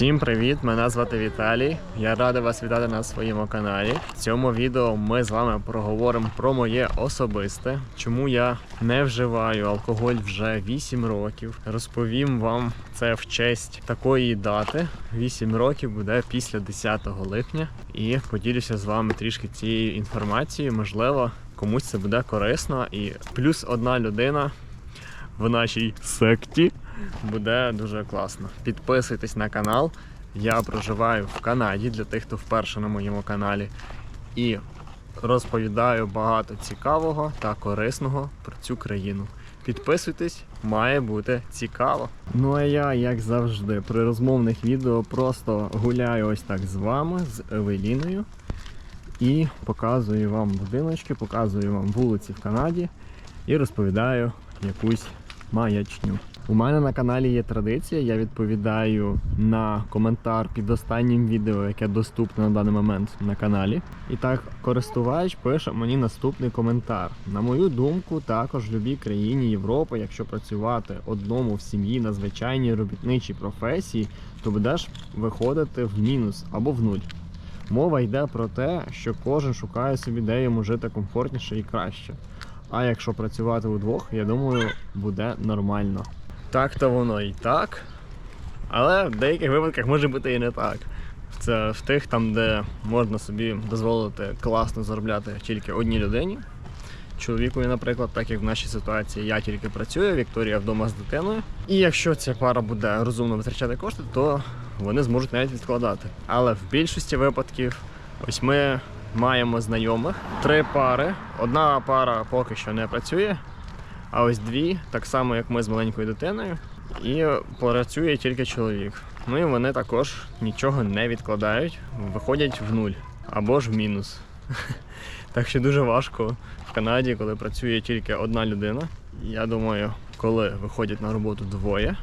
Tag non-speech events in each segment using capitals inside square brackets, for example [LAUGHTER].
Всім привіт! Мене звати Віталій. Я радий вас вітати на своєму каналі. В цьому відео ми з вами проговоримо про моє особисте, чому я не вживаю алкоголь вже 8 років. Розповім вам це в честь такої дати. 8 років буде після 10 липня. І поділюся з вами трішки цією інформацією. Можливо, комусь це буде корисно. І плюс одна людина в нашій секті буде дуже класно. Підписуйтесь на канал. Я проживаю в Канаді для тих, хто вперше на моєму каналі. І розповідаю багато цікавого та корисного про цю країну. Підписуйтесь, має бути цікаво. Ну а я, як завжди, при розмовних відео просто гуляю ось так з вами, з Евеліною. І показую вам будиночки, показую вам вулиці в Канаді і розповідаю якусь маячню. У мене на каналі є традиція, я відповідаю на коментар під останнім відео, яке доступне на даний момент на каналі. І так, користувач пише мені наступний коментар. На мою думку, також в будь-якій країні Європи, якщо працювати одному в сім'ї на звичайній робітничій професії, то будеш виходити в мінус або в нуль. Мова йде про те, що кожен шукає собі, де йому жити комфортніше і краще. А якщо працювати удвох, я думаю, буде нормально. Так то воно і так. Але в деяких випадках може бути і не так. Це в тих, там, де можна собі дозволити класно заробляти тільки одній людині. Чоловікові, наприклад, так як в нашій ситуації я тільки працюю, Вікторія вдома з дитиною. І якщо ця пара буде розумно витрачати кошти, то вони зможуть навіть відкладати. Але в більшості випадків, ось ми маємо знайомих три пари. Одна пара поки що не працює, а ось дві, так само як ми з маленькою дитиною, і працює тільки чоловік. Ну і вони також нічого не відкладають, виходять в нуль або ж в мінус. [LAUGHS] Так що дуже важко в Канаді, коли працює тільки одна людина. Я думаю, коли виходять на роботу двоє,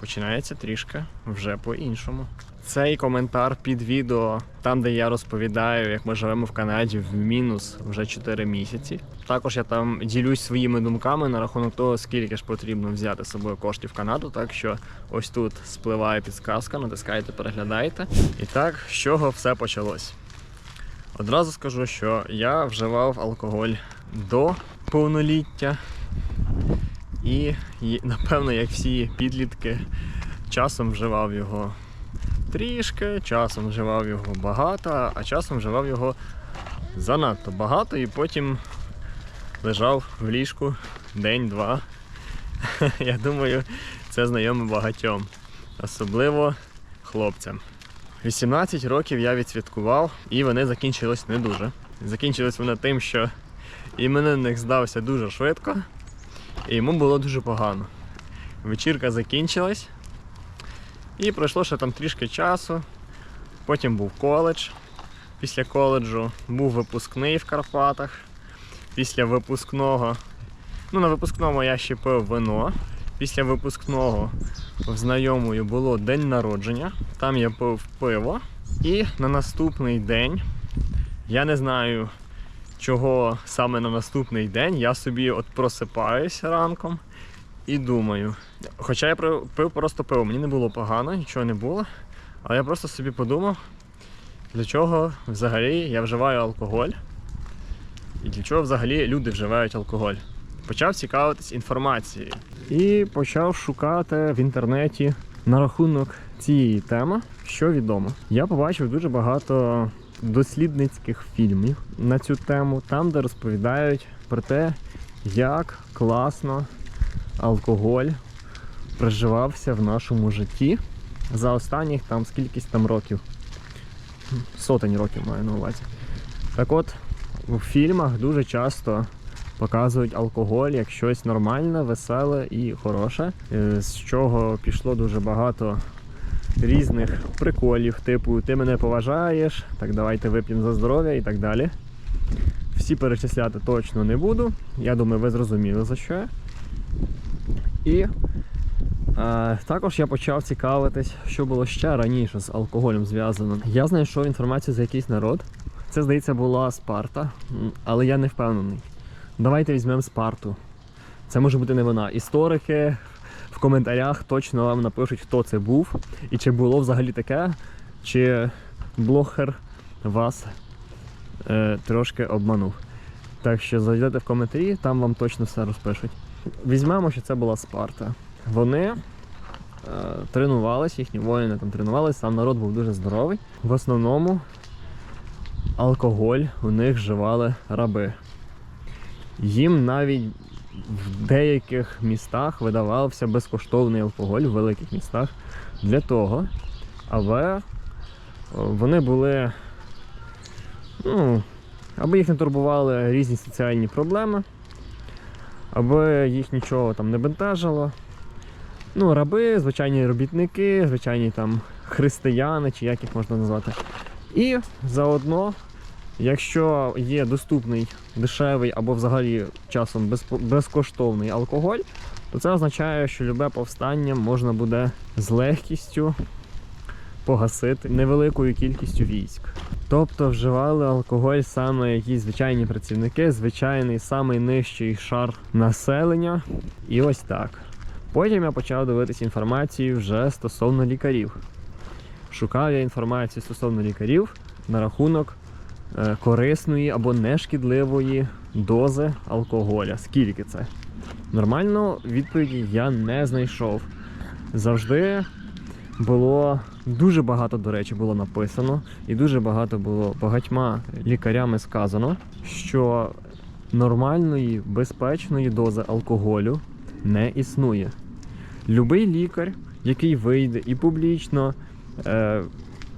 починається трішки вже по-іншому. Цей коментар під відео, там де я розповідаю, як ми живемо в Канаді в мінус вже 4 місяці. Також я там ділюсь своїми думками на рахунок того, скільки ж потрібно взяти з собою коштів в Канаду. Так що ось тут спливає підсказка, натискайте, переглядайте. І так, з чого все почалось? Одразу скажу, що я вживав алкоголь до повноліття. І, і, напевно, як всі підлітки, часом вживав його трішки, часом вживав його багато, а часом вживав його занадто багато і потім лежав в ліжку день-два. [LAUGHS] Я думаю, це знайоме багатьом, особливо хлопцям. 18 років я відсвяткував, і вони закінчились не дуже. Закінчились вони тим, що іменинник здався дуже швидко, і йому було дуже погано. Вечірка закінчилась, і пройшло ще там трішки часу. Потім був коледж. Після коледжу був випускний в Карпатах. Після випускного, ну на випускному я ще пив вино. Після випускного в знайомої було день народження. Там я пив пиво. І на наступний день, я не знаю, чого саме на наступний день, я собі от просипаюся ранком і думаю. Хоча я пив просто пиво, мені не було погано, нічого не було. Але я просто собі подумав, для чого взагалі я вживаю алкоголь. І для чого взагалі люди вживають алкоголь. Почав цікавитись інформацією. І почав шукати в інтернеті на рахунок цієї теми, що відомо. Я побачив дуже багато дослідницьких фільмів на цю тему, там, де розповідають про те, як класно алкоголь проживався в нашому житті за останніх там скількись там років. Сотень років маю на увазі. Так от, у фільмах дуже часто показують алкоголь як щось нормальне, веселе і хороше, е, з чого пішло дуже багато різних приколів, типу ти мене поважаєш, так давайте вип'ємо за здоров'я і так далі. Всі перечисляти точно не буду. Я думаю, ви зрозуміли за що. я. І е, також я почав цікавитись, що було ще раніше з алкоголем зв'язано. Я знайшов інформацію за якийсь народ. Це, здається, була Спарта, але я не впевнений. Давайте візьмемо Спарту. Це може бути не вона. Історики в коментарях точно вам напишуть, хто це був і чи було взагалі таке, чи блогер вас е, трошки обманув. Так що зайдете в коментарі, там вам точно все розпишуть. Візьмемо, що це була Спарта. Вони е, тренувались, їхні воїни там тренувались, сам народ був дуже здоровий. В основному алкоголь у них вживали раби. Їм навіть в деяких містах видавався безкоштовний алкоголь в великих містах для того, аби е, вони були, ну, аби їх не турбували різні соціальні проблеми, аби їх нічого там не бентежило. Ну, раби, звичайні робітники, звичайні там християни, чи як їх можна назвати. І заодно, якщо є доступний дешевий або взагалі часом безкоштовний алкоголь, то це означає, що любе повстання можна буде з легкістю погасити невеликою кількістю військ. Тобто вживали алкоголь саме якісь звичайні працівники, звичайний самий нижчий шар населення. І ось так. Потім я почав дивитися інформацію вже стосовно лікарів. Шукав я інформацію стосовно лікарів на рахунок е, корисної або нешкідливої дози алкоголя. Скільки це? Нормально відповіді я не знайшов. Завжди було дуже багато, до речі, було написано, і дуже багато було багатьма лікарями сказано, що нормальної, безпечної дози алкоголю не існує. Любий лікар, який вийде і публічно е,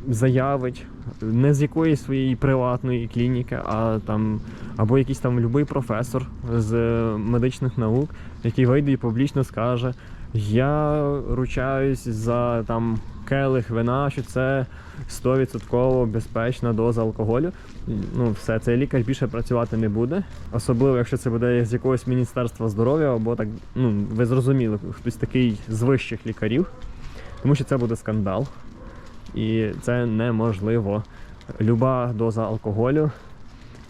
заявить не з якоїсь своєї приватної клініки, а там або якийсь там любий професор з е, медичних наук, який вийде і публічно скаже: Я ручаюсь за там келих вина, що це 100% безпечна доза алкоголю. Ну, все, цей лікар більше працювати не буде. Особливо, якщо це буде з якогось міністерства здоров'я, або так, ну ви зрозуміли, хтось такий з вищих лікарів, тому що це буде скандал. І це неможливо. Люба доза алкоголю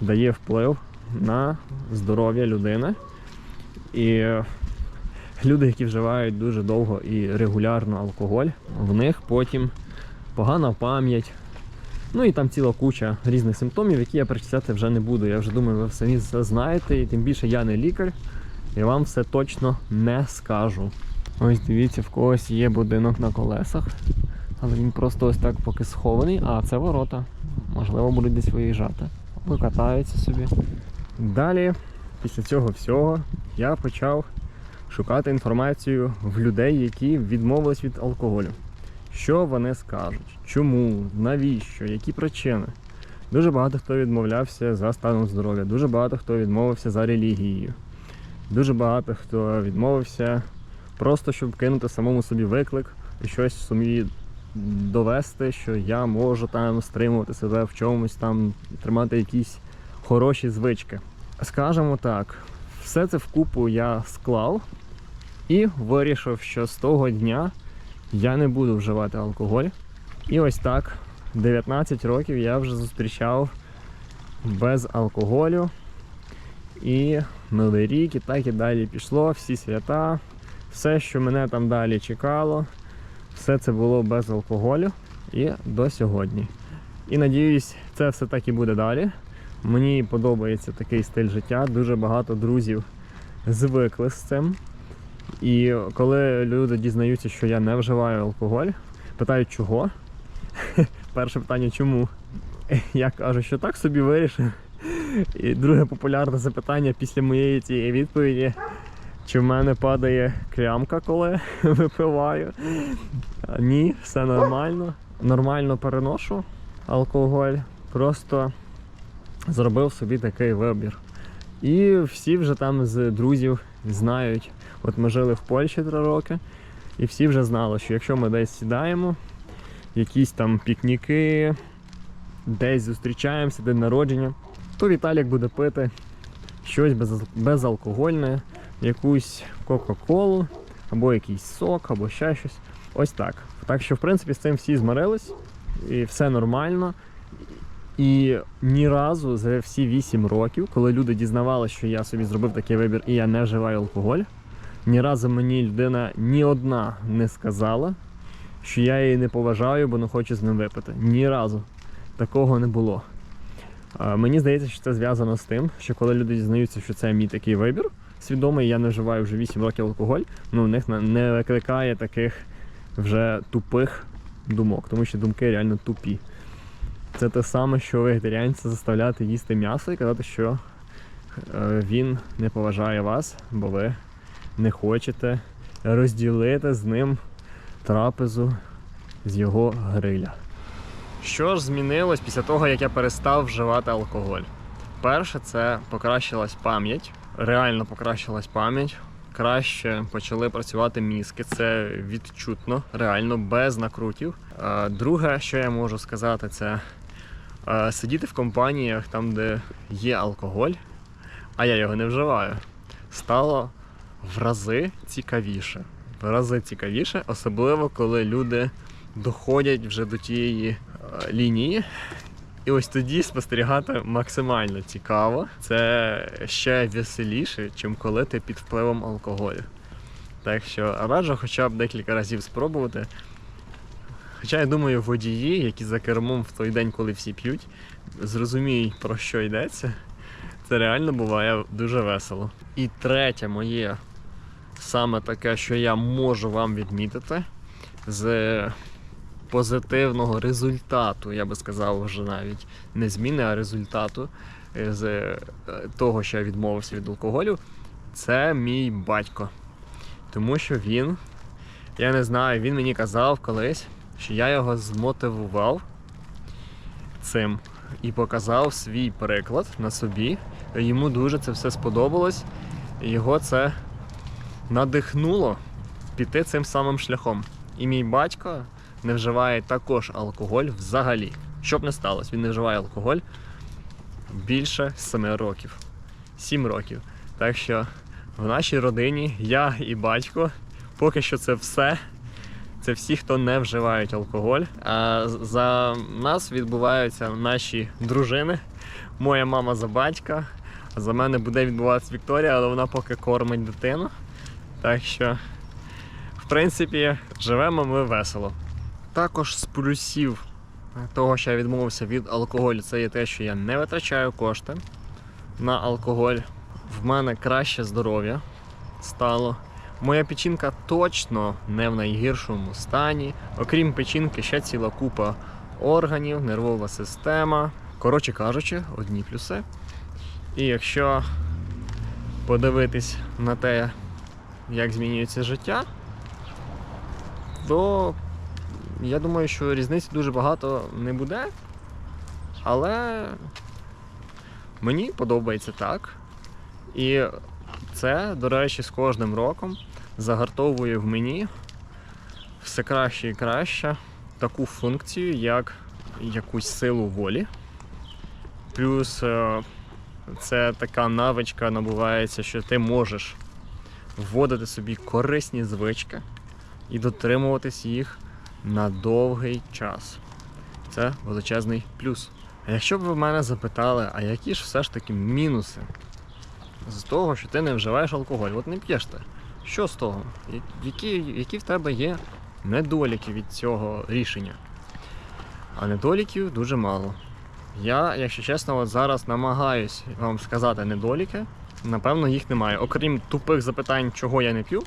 дає вплив на здоров'я людини. І люди, які вживають дуже довго і регулярно алкоголь, в них потім погана пам'ять. Ну і там ціла куча різних симптомів, які я перечисляти вже не буду. Я вже думаю, ви самі все знаєте, і тим більше я не лікар, і вам все точно не скажу. Ось дивіться, в когось є будинок на колесах, але він просто ось так поки схований. А, це ворота. Можливо, будуть десь виїжджати. Або катаються собі. Далі, після цього всього, я почав шукати інформацію в людей, які відмовились від алкоголю. Що вони скажуть? Чому? Навіщо? Які причини? Дуже багато хто відмовлявся за станом здоров'я, дуже багато хто відмовився за релігією. Дуже багато хто відмовився просто, щоб кинути самому собі виклик і щось собі довести, що я можу там стримувати себе в чомусь, там тримати якісь хороші звички. Скажемо так, все це вкупу я склав і вирішив, що з того дня я не буду вживати алкоголь. І ось так, 19 років я вже зустрічав без алкоголю. І Новий рік, і так і далі пішло, всі свята, все, що мене там далі чекало, все це було без алкоголю і до сьогодні. І надіюсь, це все так і буде далі. Мені подобається такий стиль життя. Дуже багато друзів звикли з цим. І коли люди дізнаються, що я не вживаю алкоголь, питають чого. [LAUGHS] Перше питання чому? Я кажу, що так собі вирішив. І друге популярне запитання після моєї цієї відповіді. Чи в мене падає клямка, коли [LAUGHS] випиваю? Ні, все нормально. Нормально переношу алкоголь. Просто зробив собі такий вибір. І всі вже там з друзів знають. От ми жили в Польщі три роки, і всі вже знали, що якщо ми десь сідаємо, якісь там пікніки, десь зустрічаємося, день народження, то Віталік буде пити щось безалкогольне, якусь Кока-Колу, або якийсь сок, або ще щось. Ось так. Так що, в принципі, з цим всі змирились, і все нормально. І ні разу за всі 8 років, коли люди дізнавалися, що я собі зробив такий вибір і я не вживаю алкоголь, Ні разу мені людина ні одна не сказала, що я її не поважаю, бо не хочу з ним випити. Ні разу. Такого не було. Мені здається, що це зв'язано з тим, що коли люди дізнаються, що це мій такий вибір свідомий, я не вживаю вже 8 років алкоголь, ну у них не викликає таких вже тупих думок, тому що думки реально тупі. Це те саме, що вегетаріанця заставляти їсти м'ясо і казати, що е, він не поважає вас, бо ви не хочете розділити з ним трапезу з його гриля. Що ж змінилось після того, як я перестав вживати алкоголь? Перше, це покращилась пам'ять, реально покращилась пам'ять. Краще почали працювати мізки, це відчутно, реально, без накрутів. Е, Друге, що я можу сказати, це сидіти в компаніях там, де є алкоголь, а я його не вживаю, стало в рази цікавіше. В рази цікавіше, особливо коли люди доходять вже до тієї е, лінії. І ось тоді спостерігати максимально цікаво. Це ще веселіше, чим коли ти під впливом алкоголю. Так що раджу хоча б декілька разів спробувати. Хоча я думаю, водії, які за кермом в той день, коли всі п'ють, зрозуміють про що йдеться. Це реально буває дуже весело. І третє моє саме таке, що я можу вам відмітити з позитивного результату, я би сказав, вже навіть не зміни, а результату е, з е, того, що я відмовився від алкоголю, це мій батько. Тому що він, я не знаю, він мені казав колись, що я його змотивував цим і показав свій приклад на собі. Йому дуже це все сподобалось. Його це надихнуло піти цим самим шляхом. І мій батько не вживає також алкоголь взагалі. Що б не сталося, він не вживає алкоголь більше 7 років. 7 років. Так що в нашій родині я і батько поки що це все. Це всі, хто не вживають алкоголь. А за нас відбуваються наші дружини. Моя мама за батька. За мене буде відбуватися Вікторія, але вона поки кормить дитину. Так що, в принципі, живемо ми весело. Також з плюсів того, що я відмовився від алкоголю, це є те, що я не витрачаю кошти на алкоголь. В мене краще здоров'я стало. Моя печінка точно не в найгіршому стані. Окрім печінки, ще ціла купа органів, нервова система. Коротше кажучи, одні плюси. І якщо подивитись на те, як змінюється життя, то я думаю, що різниці дуже багато не буде. Але мені подобається так. І це, до речі, з кожним роком загартовує в мені все краще і краще таку функцію, як якусь силу волі. Плюс е, це така навичка набувається, що ти можеш вводити собі корисні звички і дотримуватись їх на довгий час. Це величезний плюс. А якщо б ви мене запитали, а які ж все ж таки мінуси з того, що ти не вживаєш алкоголь, от не п'єш ти. Що з того? Які, які в тебе є недоліки від цього рішення? А недоліків дуже мало. Я, якщо чесно, от зараз намагаюсь вам сказати недоліки. Напевно, їх немає. Окрім тупих запитань, чого я не п'ю,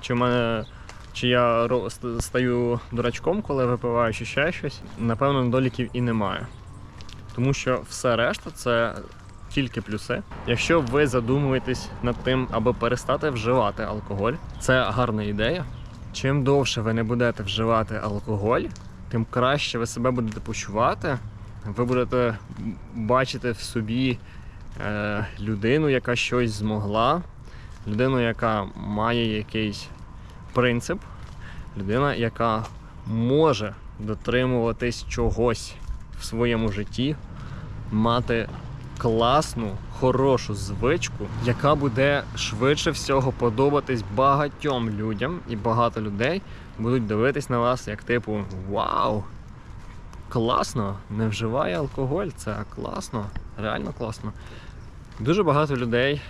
чи мене чи я стаю дурачком, коли випиваю, чи ще щось, напевно, недоліків і немає. Тому що все решта це тільки плюси. Якщо ви задумуєтесь над тим, аби перестати вживати алкоголь, це гарна ідея. Чим довше ви не будете вживати алкоголь, тим краще ви себе будете почувати. Ви будете бачити в собі е, людину, яка щось змогла, людину, яка має якийсь принцип, людина, яка може дотримуватись чогось в своєму житті, мати класну, хорошу звичку, яка буде швидше всього подобатись багатьом людям, і багато людей будуть дивитись на вас як типу Вау! Класно! Не вживає алкоголь, це класно, реально класно. Дуже багато людей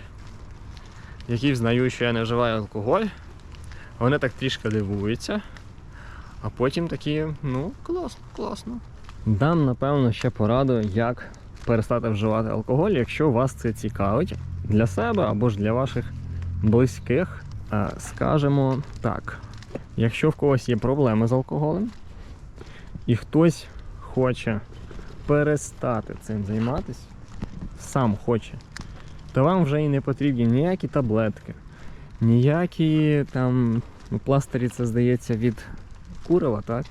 які взнають, що я не вживаю алкоголь, вони так трішки дивуються, а потім такі, ну, класно, класно. Дам, напевно, ще пораду, як перестати вживати алкоголь, якщо вас це цікавить для себе або ж для ваших близьких. Е, Скажемо так, якщо в когось є проблеми з алкоголем, і хтось хоче перестати цим займатися, сам хоче, то вам вже і не потрібні ніякі таблетки, ніякі там ну, пластирі, це здається, від курива, так?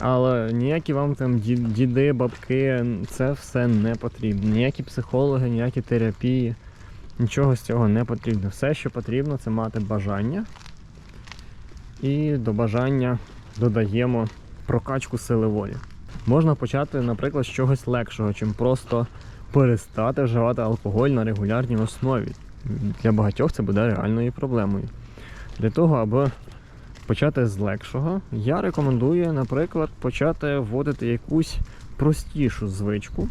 Але ніякі вам там діди, бабки, це все не потрібно. Ніякі психологи, ніякі терапії, нічого з цього не потрібно. Все, що потрібно, це мати бажання. І до бажання додаємо прокачку сили волі. Можна почати, наприклад, з чогось легшого, чим просто перестати вживати алкоголь на регулярній основі. Для багатьох це буде реальною проблемою. Для того, аби почати з легшого, я рекомендую, наприклад, почати вводити якусь простішу звичку,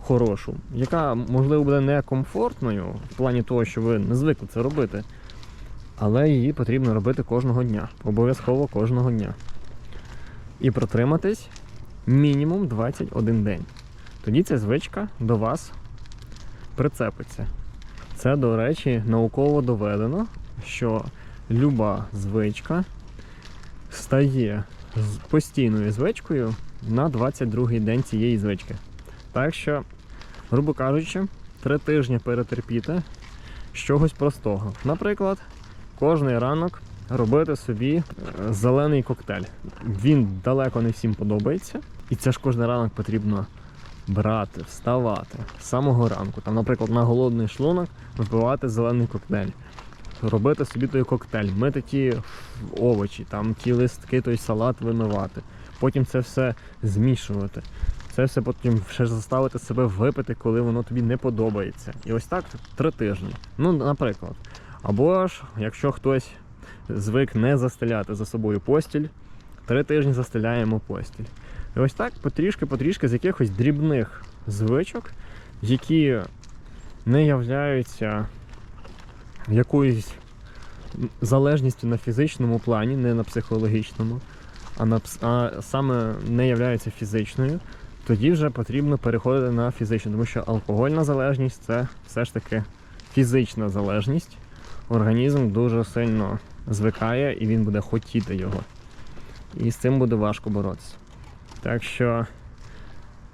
хорошу, яка, можливо, буде не комфортною в плані того, що ви не звикли це робити, але її потрібно робити кожного дня, обов'язково кожного дня. І протриматись мінімум 21 день. Тоді ця звичка до вас прицепиться. Це, до речі, науково доведено, що люба звичка стає з постійною звичкою на 22-й день цієї звички. Так що, грубо кажучи, три тижні перетерпіти з чогось простого. Наприклад, кожний ранок робити собі е, зелений коктейль. Він далеко не всім подобається, і це ж кожен ранок потрібно брати, вставати з самого ранку. Там, наприклад, на голодний шлунок випивати зелений коктейль. Робити собі той коктейль, мити ті овочі, там ті листки, той салат вимивати. Потім це все змішувати. Це все потім ще заставити себе випити, коли воно тобі не подобається. І ось так три тижні. Ну, наприклад. Або ж, якщо хтось звик не застеляти за собою постіль, три тижні застеляємо постіль. І ось так потрішки-потрішки з якихось дрібних звичок, які не являються якоюсь залежністю на фізичному плані, не на психологічному, а, на, а саме не являється фізичною, тоді вже потрібно переходити на фізичну, тому що алкогольна залежність це все ж таки фізична залежність. Організм дуже сильно звикає і він буде хотіти його. І з цим буде важко боротися. Так що,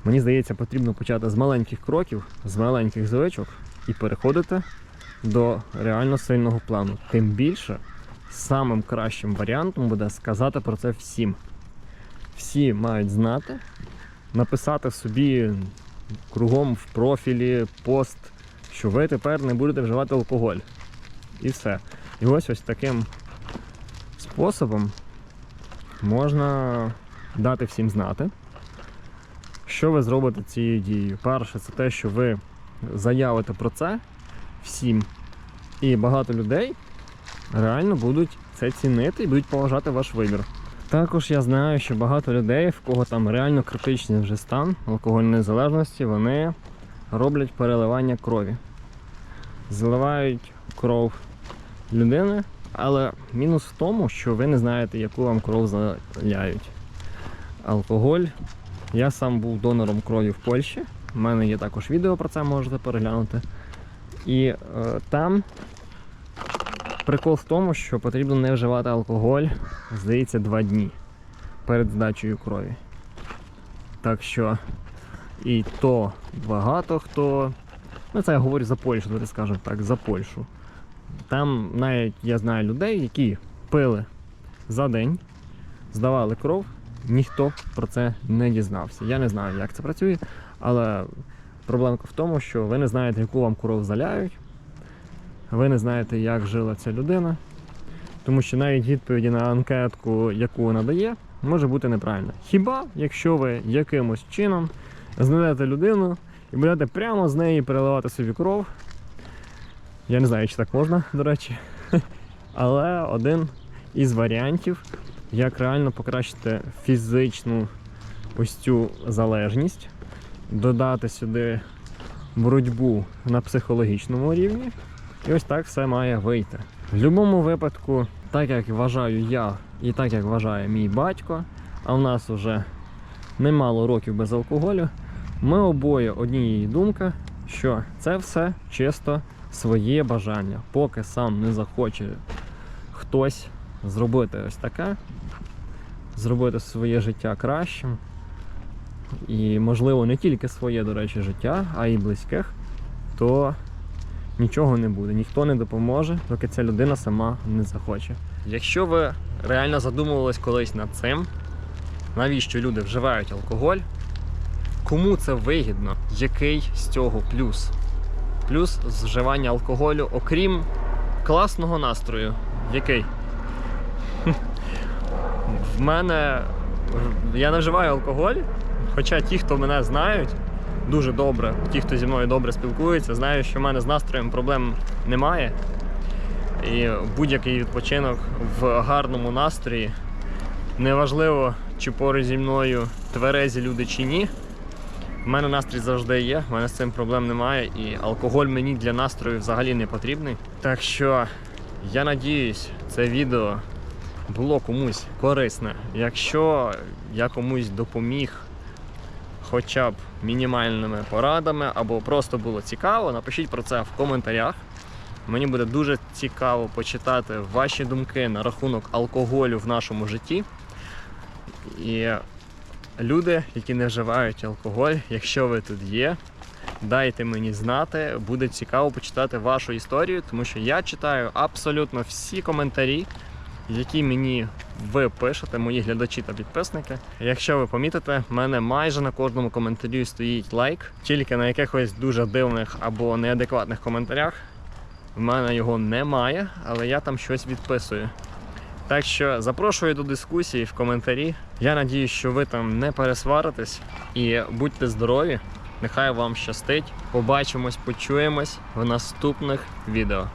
мені здається, потрібно почати з маленьких кроків, з маленьких звичок і переходити до реально сильного плану. Тим більше, самим кращим варіантом буде сказати про це всім. Всі мають знати, написати собі кругом в профілі пост, що ви тепер не будете вживати алкоголь. І все. І ось ось таким способом можна дати всім знати, що ви зробите цією дією. Перше, це те, що ви заявите про це всім. І багато людей реально будуть це цінити і будуть поважати ваш вибір. Також я знаю, що багато людей, в кого там реально критичний вже стан алкогольної залежності, вони роблять переливання крові. Заливають кров людини, але мінус в тому, що ви не знаєте, яку вам кров заляють. Алкоголь. Я сам був донором крові в Польщі. У мене є також відео про це, можете переглянути. І е, там прикол в тому, що потрібно не вживати алкоголь, здається, два дні перед здачею крові. Так що і то багато хто. Ну, це я говорю за Польщу, давайте скажемо так, за Польщу. Там навіть я знаю людей, які пили за день, здавали кров, ніхто про це не дізнався. Я не знаю, як це працює, але проблемка в тому, що ви не знаєте, яку вам кров заляють, ви не знаєте, як жила ця людина, тому що навіть відповіді на анкетку, яку вона дає, може бути неправильна. Хіба якщо ви якимось чином знайдете людину і будете прямо з неї переливати собі кров, я не знаю, чи так можна, до речі. [LAUGHS] Але один із варіантів, як реально покращити фізичну ось цю залежність, додати сюди боротьбу на психологічному рівні І ось так все має вийти. В будь-якому випадку, так як вважаю я, і так як вважає мій батько, а в нас вже немало років без алкоголю, ми обоє однієї думки, що це все чисто своє бажання, поки сам не захоче хтось зробити ось таке, зробити своє життя кращим. І, можливо, не тільки своє, до речі, життя, а й близьких, то нічого не буде. Ніхто не допоможе, доки ця людина сама не захоче. Якщо ви реально задумувались колись над цим, навіщо люди вживають алкоголь, кому це вигідно, який з цього плюс? Плюс з вживання алкоголю, окрім класного настрою, який? [LAUGHS] В мене я не вживаю алкоголь, хоча ті, хто мене знають дуже добре, ті, хто зі мною добре спілкується, знають, що в мене з настроєм проблем немає. І будь-який відпочинок в гарному настрої. Неважливо, чи поруч зі мною тверезі люди чи ні. У мене настрій завжди є, в мене з цим проблем немає, і алкоголь мені для настрою взагалі не потрібний. Так що я надіюсь, це відео було комусь корисне. Якщо я комусь допоміг хоча б мінімальними порадами, або просто було цікаво, напишіть про це в коментарях. Мені буде дуже цікаво почитати ваші думки на рахунок алкоголю в нашому житті. І люди, які не вживають алкоголь, якщо ви тут є, дайте мені знати. Буде цікаво почитати вашу історію, тому що я читаю абсолютно всі коментарі, які мені ви пишете, мої глядачі та підписники. Якщо ви помітите, в мене майже на кожному коментарі стоїть лайк, тільки на якихось дуже дивних або неадекватних коментарях. В мене його немає, але я там щось відписую. Так що запрошую до дискусії в коментарі. Я надію, що ви там не пересваритесь і будьте здорові. Нехай вам щастить. Побачимось, почуємось в наступних відео.